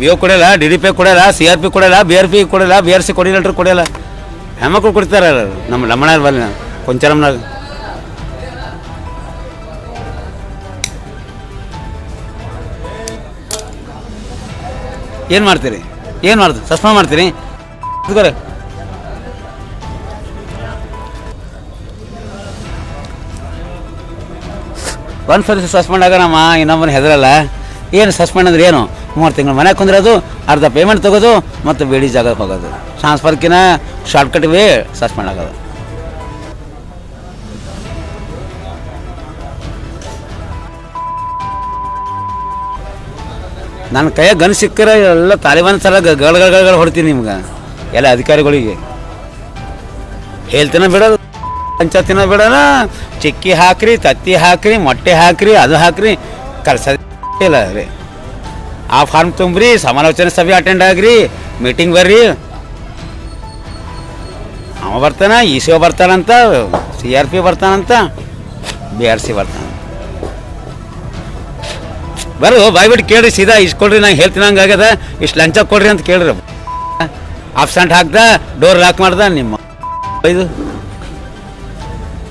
B O ಕೊಡಲ್ಲ D D P ಕೊಡಲ್ಲ C R P ಕೊಡಲ್ಲ ಬಿ ಆರ್ ಪಿ ಕೊಡಲ್ಲ ಬಿ ಆರ್ ಸಿ ಕೊಡಿಲ್ಲಟ್ರು ಕೊಡಲ್ಲ ಹೆಣ್ಮಕ್ಳು ಕೊಡ್ತಾರೆ ನಮ್ಮ ಲಮ್ಮಣ ಬಲ್ಲ ಕೊಂಚರಮ್ನಾಗ ಏನು ಮಾಡ್ತೀರಿ ಏನು ಮಾಡ್ತೀರಿ ಸಸ್ಪೆಂಡ್ ಮಾಡ್ತೀರಿ ಇದ್ಕೊರೆ ಒಂದು ಸರಿ ಸಸ್ಪೆಂಡ್ ಆಗೋಣಮ್ಮ ಇನ್ನೊಬ್ಬನ ಹೆದರಲ್ಲ ಏನು ಸಸ್ಪೆಂಡ್ ಅಂದ್ರೆ ಏನು ಮೂರು ತಿಂಗಳು ಮನೆ ಕುಂದಿರೋದು, ಅರ್ಧ ಪೇಮೆಂಟ್ ತೊಗೋದು ಮತ್ತು ಬೇಡಿ ಜಾಗಕ್ಕೆ ಹೋಗೋದು. ಟ್ರಾನ್ಸ್ಫರ್ಕಿನ ಶಾರ್ಟ್ಕಟ್ ವೇ ಸಸ್ಪೆಂಡ್ ಆಗೋದು ನನ್ನ ಕೈಯಾಗ ಗನ್ ಸಿಕ್ಕರೆ ಎಲ್ಲ ತಾಲಿಬಾನ್ ಸಲ ಗಳಗಳಗಳು ಹೊಡ್ತೀನಿ ನಿಮ್ಗೆ. ಎಲ್ಲ ಅಧಿಕಾರಿಗಳಿಗೆ. ಹೇಳ್ತೀನ ಬಿಡೋದು. ಪಂಚಾಯತಿನ ಬಿಡೋಣ ಚಿಕ್ಕಿ ಹಾಕ್ರಿ, ತತ್ತಿ ಹಾಕ್ರಿ, ಮೊಟ್ಟೆ ಹಾಕ್ರಿ, ಅದು ಹಾಕ್ರಿ. ಇಲ್ಲ ರೀ. ಆ ಫಾರ್ಮ್ ತುಂಬ್ರಿ, ಸಮಾಲೋಚನೆ ಸಭೆ ಅಟೆಂಡ್ ಆಗ್ರಿ ಮೀಟಿಂಗ್ ಬರ್ರಿ. ಅವ ಬರ್ತಾನ ಇ ಸಿ ಒ ಬರ್ತಾನಂತ, ಸಿ ಆರ್ ಪಿ ಬರ್ತಾನಂತ, ಬಿ ಆರ್ ಸಿ ಬರ್ತಾನ. ಬರ್ರಿ ಬಾಯ್ಬಿಟ್ಟು ಕೇಳ್ರಿ, ಸೀದಾ ಇಷ್ಟು ಕೊಡ್ರಿ, ನಂಗೆ ಹೇಳ್ತೀನಿ ಹಂಗಾಗ್ಯದ ಇಷ್ಟು ಲಂಚ ಕೊಡ್ರಿ ಅಂತ ಕೇಳ್ರಿ. ಆಬ್ಸೆಂಟ್ ಹಾಕ್ದ, ಡೋರ್ ಲಾಕ್ ಮಾಡ್ದ, ನಿಮ್ಮ ಇದು.